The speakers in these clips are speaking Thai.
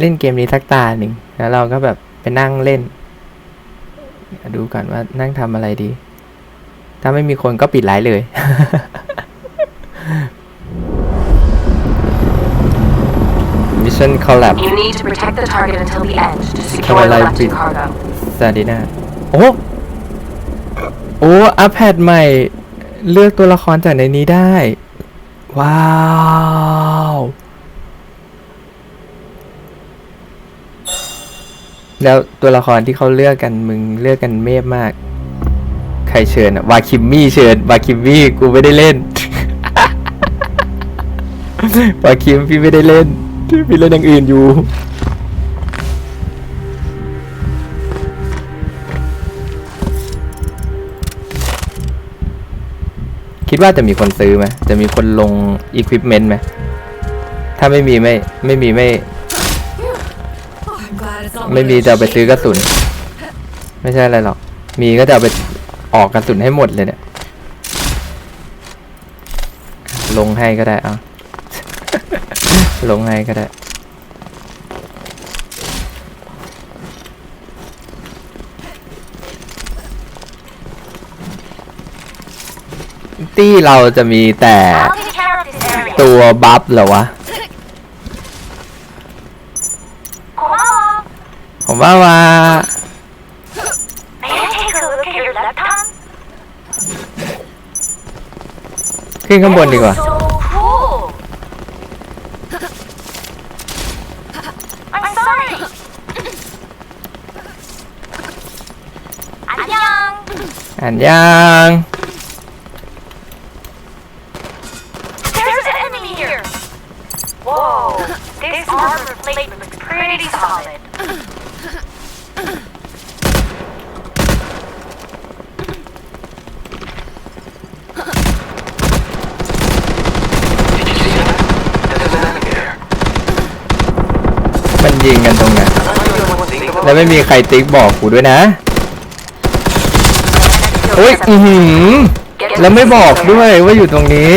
เล่นเกมนี้สักตาหนึ่งแล้วเราก็แบบไปนั่งเล่น ดูก่อนว่านั่งทำอะไรดี ถ้าไม่มีคนก็ปิดไลฟ์เลย Mission Collab You need to protect the target until the end to secure the Caroline left Prince. cargo. ซาดิน่าโอ้โอ้อัพแพดใหม่ เลือกตัวละครจากในนี้ได้ ว้าว แล้วตัวละครที่เขาเลือกกันมึงเลือกกันเมฟมาก ใครเชิญอะวาคิมมี่เชิญวาคิมมี่กูไม่ได้เล่นวาคิมพี่ไม่ได้เล่นพี่เล่นอย่างอื่นอยู่คิดว่าจะมีคนซื้อไหมจะมีคนลงอุปกรณ์ไหม ถ้าไม่มีไม่ไม่มีไม่ ไม่มีจะไปซื้อกระสุน ไม่ใช่อะไรหรอก มีก็จะไปออกกระสุนให้หมดเลยเนี่ย ลงให้ก็ได้อาลงให้ก็ได้ ที่เราจะมีแต่ตัวบัฟเหรอวะ look at your left arm? ขึ้นข้างบนดีกว่า So cool. I'm sorry. 안 녕. อ่านยัง There's an enemy here. Whoa. This armor plate looks pretty solid. Did you see that? There's an enemy there. มันยิงกันตรงไหน I'm the one thinking about แล้วไม่มีใครติ๊กบอกกูด้วยนะโอ้ยอือหือแล้วไม่บอกด้วยว่าอยู่ตรงนี้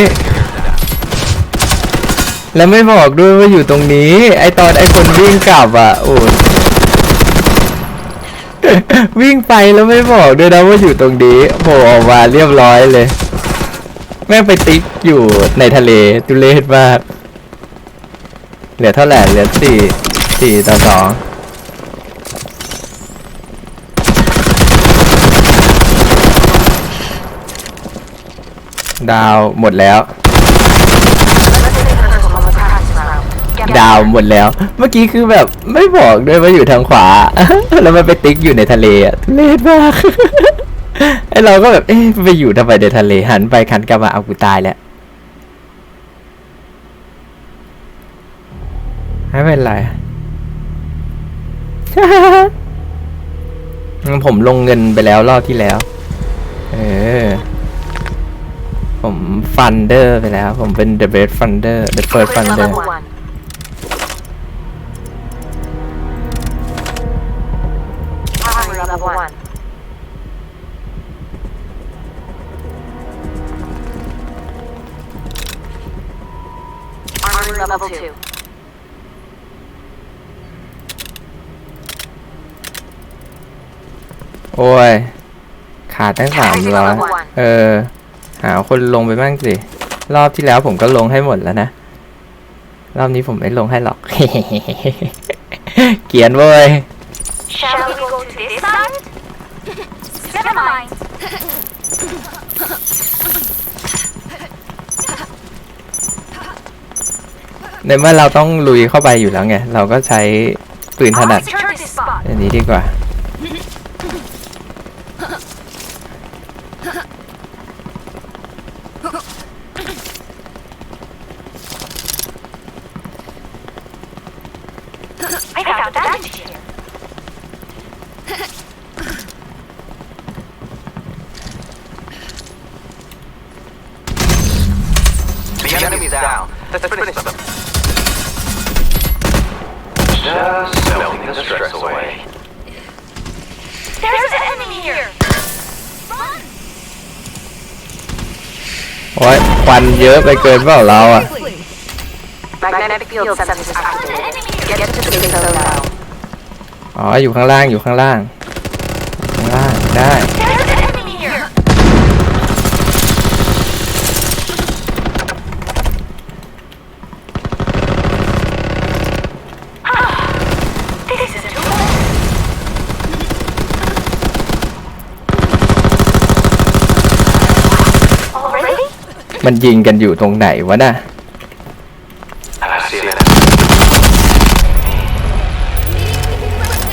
แล้วไม่บอกด้วยว่าอยู่ตรงนี้ ไอตอนไอคนวิ่งกลับอะโอ้ยวิ่งไปแล้วไม่บอกด้วยนะว่าอยู่ตรงนี้โผล่ออกมาเรียบร้อยเลย แม่ไปติ๊กอยู่ในทะเลตุเลศมาก เหลือเท่าไหร่เหลือสี่ สี่ต่อสองดาวหมดแล้ว ดาวหมดแล้ว เมื่อกี้คือแบบไม่บอกด้วยว่าอยู่ทางขวา แล้วมันไปติ๊กอยู่ในทะเลอะทุเรศมากไอเราก็แบบเอ๊ะไปอยู่ทำไมในทะเลหันไปคันกลับมาเอากูตายแล้วไม่เป็นไร ผมลงเงินไปแล้วรอบที่แล้ว เออ ผมฟันเดอร์ไปแล้ว ผมเป็น the best funder the first funder ตั้งสามร้อยเออ หาคนลงไปบ้างสิ รอบที่แล้วผมก็ลงให้หมดแล้วนะ รอบนี้ผมไม่ลงให้หรอก เกรียนเว้ย Shall we go to this side? Never mind. ในเมื่อเราต้องลุยเข้าไปอยู่แล้วไง เราก็ใช้ปืนถ I'll นัด secure this spot. อันนี้ดีกว่า I found a diamond here. The enemy's down. Let's finish them. Just melting the stress away. There's an enemy here. Run. Ôi, quanh dớp ai quên vào lao à Magnetic field sensors activated. Get to the safe zone now. อ๋ออยู่ข้างล่างอยู่ข้างล่างข้างล่างได้ There's an enemy here. this is too much. Already? มันยิงกันอยู่ตรงไหนวะน่ะ I see it.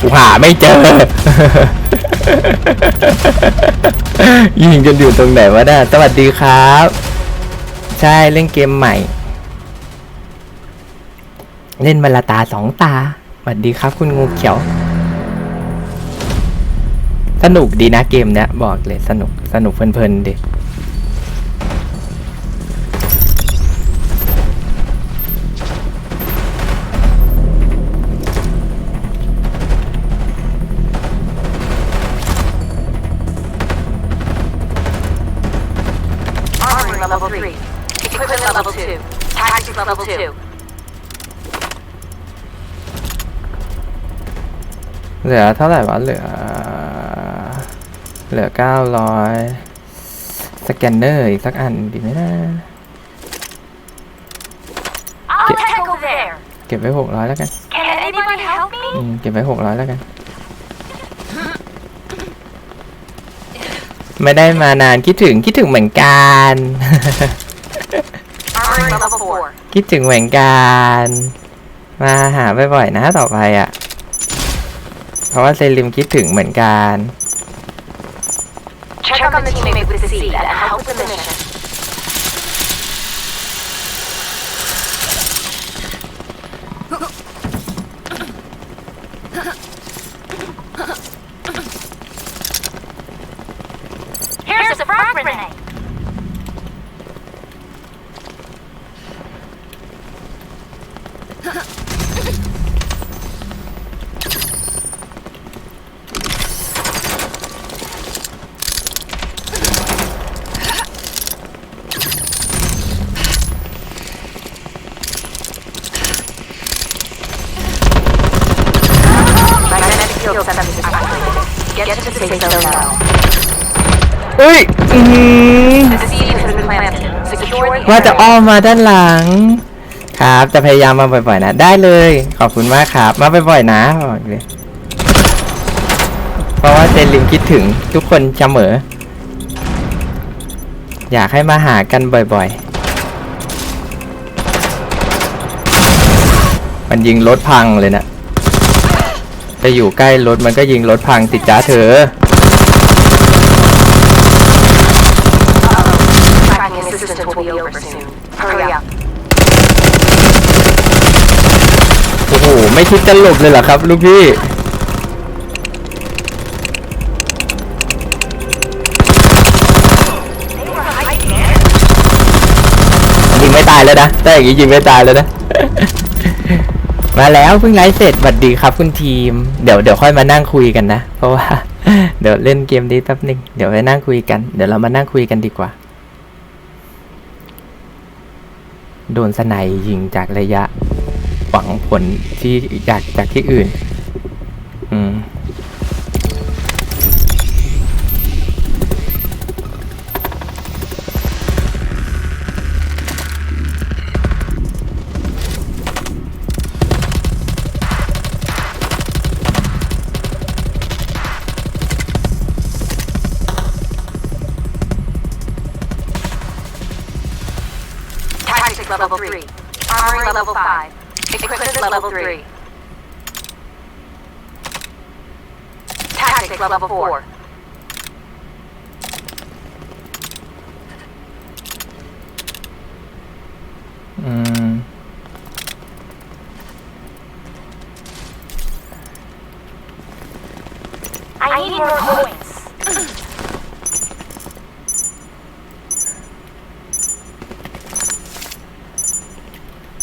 กู หาไม่เจอ ยิงกันอยู่ตรงไหนวะน่ะสวัสดีครับ ใช่เล่นเกมใหม่ เล่นมาละตาสองตาสวัสดีครับคุณงูเขียว สนุกดีนะเกมเนี้ยบอกเลยสนุกสนุกเพลินๆดิ Tactics level 2. เหลือเท่าไหร่วะเหลือ เหลือเก้าร้อยสแกนเนอร์อีกสักอันดีไหมนะ I'll check over there. เก็บไว้หกร้อยแล้วกัน Can anybody help me? อืมเก็บไว้หกร้อยแล้วกัน ไม่ได้มานานคิดถึงคิดถึงเหมือนกัน Armory level 4. คิดถึงเหมือนกัน มาหาบ่อยๆนะต่อไปอะ เพราะว่าเซริมคิดถึงเหมือนกัน Check on the teammate with the seed and help the mission. Here's a frag grenade. Magnetic field sensors activated. Get to the safe zone now. เอ้ยอืม The seed has been planted. Secure the ว่าจะ area. อ้อมมาด้านหลัง ครับจะพยายามมาบ่อยๆนะ ได้เลย ขอบคุณมากครับ มาบ่อยๆนะบอกเลยเพราะว่าเซริมคิดถึงทุกคนเสมอ อยากให้มาหากันบ่อยๆ มันยิงรถพังเลยนะ จะอยู่ใกล้รถมันก็ยิงรถพังติดจ้าเธอ Tracking assistance will be over soon. Hurry up. โอ้โห ไม่คิดจะหลบเลยเหรอครับ ลูกพี่ They were hiding there. ยิงไม่ตายแล้วนะถ้าอย่างนี้ยิงไม่ตายแล้วนะ มาแล้วเพิ่งไลฟ์เสร็จสวัสดีครับคุณทีม เดี๋ยวเดี๋ยวค่อยมานั่งคุยกันนะ เพราะว่า เดี๋ยวเล่นเกมนี้แป๊บนึงเดี๋ยวไปนั่งคุยกัน เดี๋ยวเรามานั่งคุยกันดีกว่า โดนสไนยยิงจากระยะ หวังผลที่จากจากที่อื่น อืม level 3. Armory level 5. Equipment level 3. Tactics level 4. อื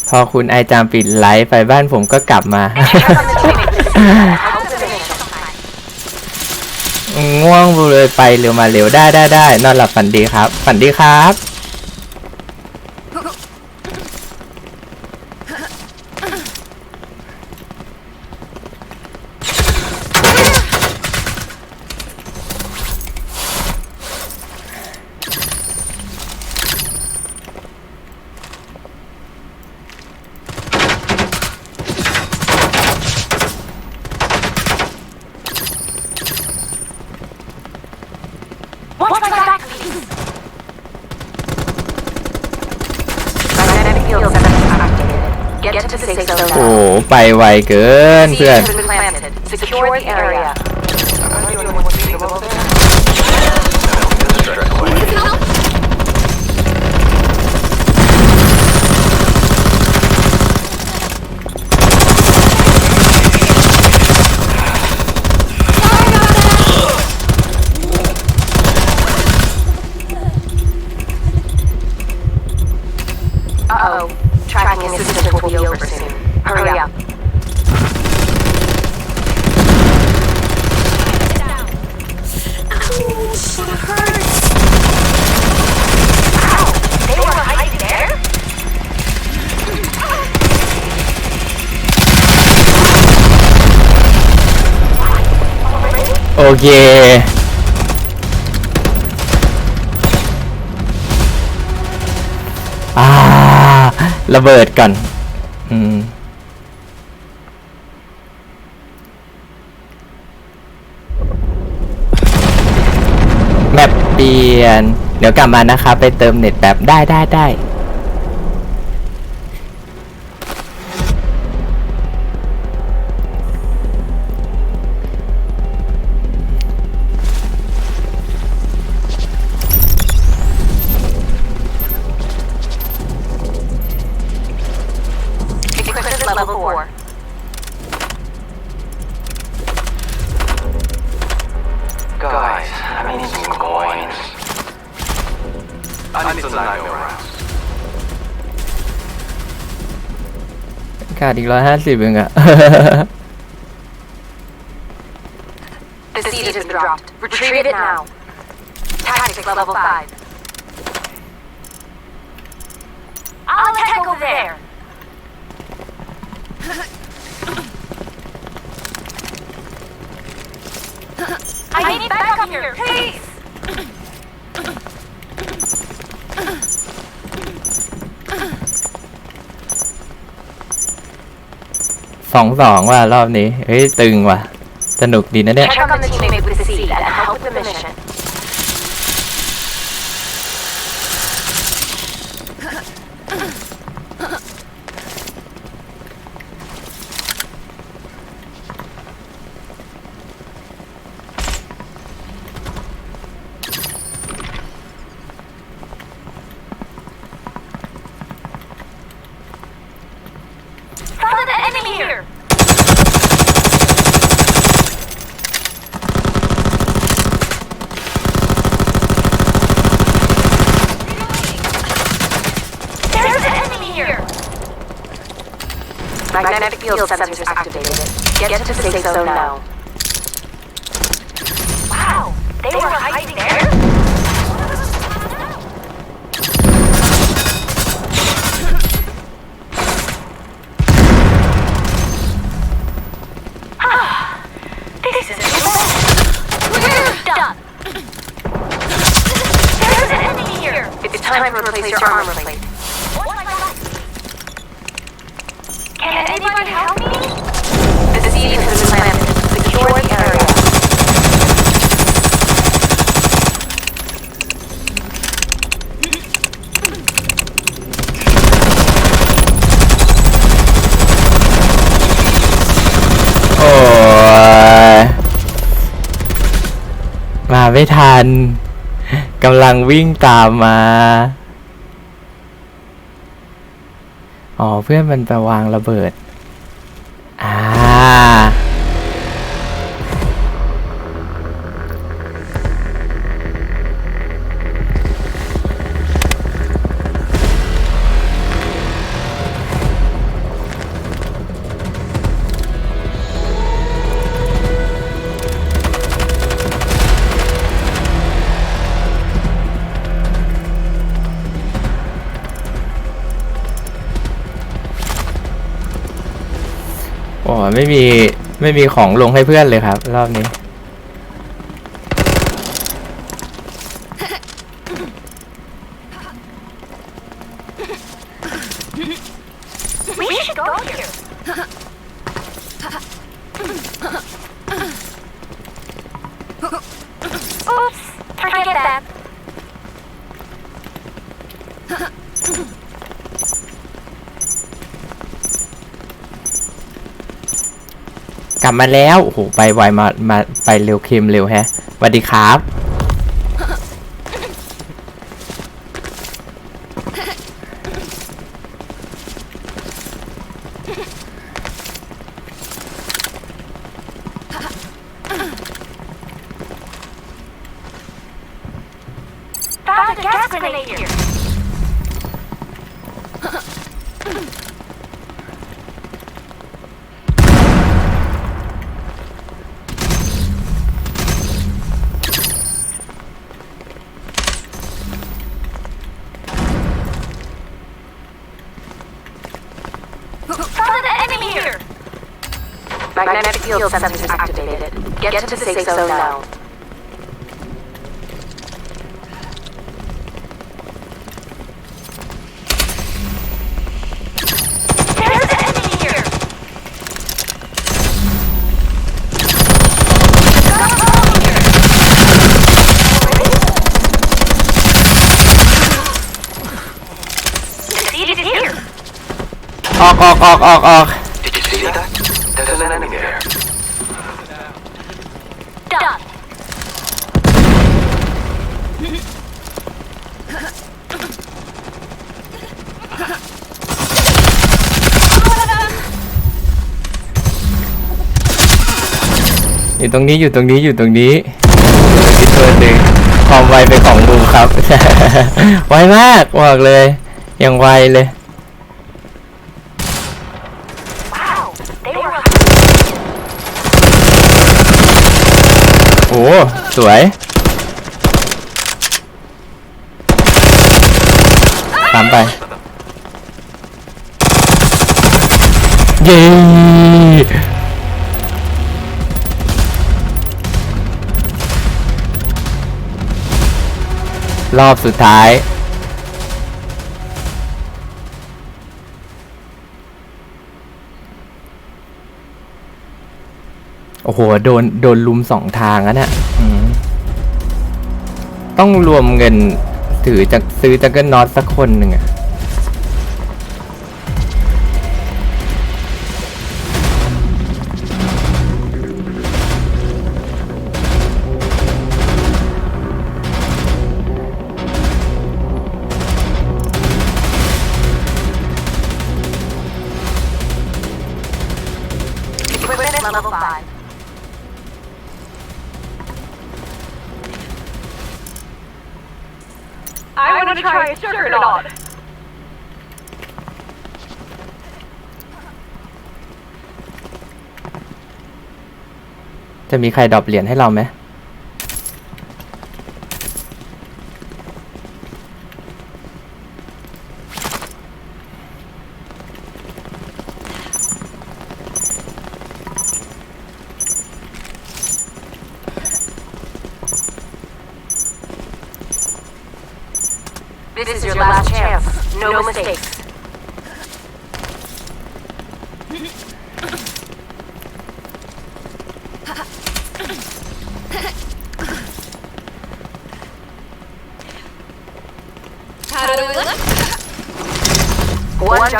พอคุณไอจามปิดไลฟ์ไปบ้านผมก็กลับมา ง่วงเลยไปเร็วมาเร็วได้ได้ได้นอนหลับฝันดีครับ ฝันดีครับ Get to the safe zone โอ้ now. ไปไวเกินเพื่อน Seeds has been planted. Secure the area. Tracking assistance will be over soon. Hurry up. Ow! They were hiding there? โอ ระเบิดก่อนอืม แมปเปลี่ยน เดี๋ยวกลับมานะคะ ไปเติมเน็ตแบบได้ได้ได้ ร้อยห้าสิบเองอะ The seed has been dropped. Retrieve it now. Tactics level 5. I'll attack over there. I need backup here, please. สองสองว่ะรอบนี้ เฮ้ย ตึงว่ะ สนุกดีนะเนี่ย Check on the teammate with the seed and help with the mission. Sensors activated. Get to the safe zone now. Wow! They were hiding there? It's time to replace your armor plate. Can anybody help me? The seed has been planted. Secure the area. โอ้ยมาไม่ทัน กำลังวิ่งตามมา อ๋อเพื่อนมันไปวางระเบิด ไม่มีไม่มีของลงให้เพื่อนเลยครับ รอบนี้ กลับมาแล้วโอ้โหไปไวมามาไปเร็วเค็มเร็วแฮะสวัสดีครับ Magnetic field sensors activated. Get to the safe zone now. There's an enemy here. Got a bomb here. Succeeded here. ออกออกออกออกออก Did you see that? There's an enemy there. Done. Got him. อยู่ตรงนี้อยู่ตรงนี้อยู่ตรงนี้อีกตัวหนึ่งความไวเป็นของลุงครับ ไวมากบอกเลย ยังไวเลย Wow, they were โอ้ สวยตามไป เย้รอบสุดท้าย อ้โห โดน โดนลุมสองทางอะเนี่ยอืมต้องรวมเงินถือจะซื้อจักเกิลน็อตสักคนหนึ่งอะ มีใครดรอปเหรียญให้เราไหม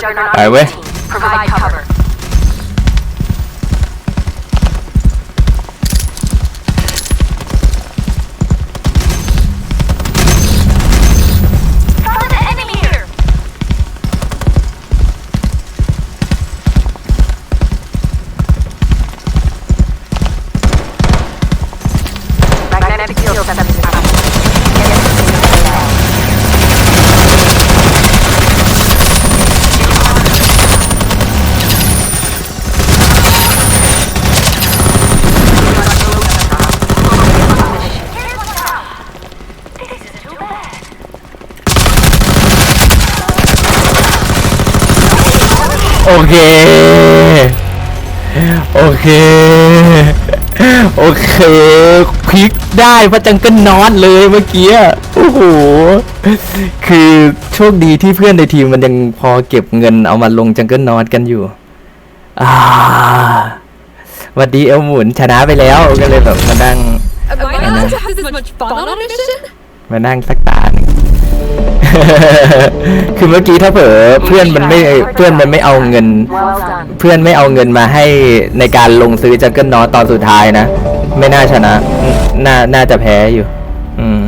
Alright, we. Provide cover. เค โอเค โอเคพลิกได้พระจังเกิลนอนเลยเมื่อกี้โอ้โหคือโชคดีที่เพื่อนในทีมมันยังพอเก็บเงินเอามาลงจังเกิลนอนกันอยู่อ่าหวัดดีเอลหมุนชนะไปแล้วก็เลยแบบมานั่ง Am I allowed to have this much fun on a mission? มานั่งสักตาหนึ่ง คือเมื่อกี้ถ้าเผลอเพื่อนมันไม่เพื่อนมันไม่เอาเงิน Well done. เพื่อนไม่เอาเงินมาให้ในการลงซื้อจักเกิลนอตตอนสุดท้ายนะ ไม่น่าชนะ น่าน่าจะแพ้อยู่ อืม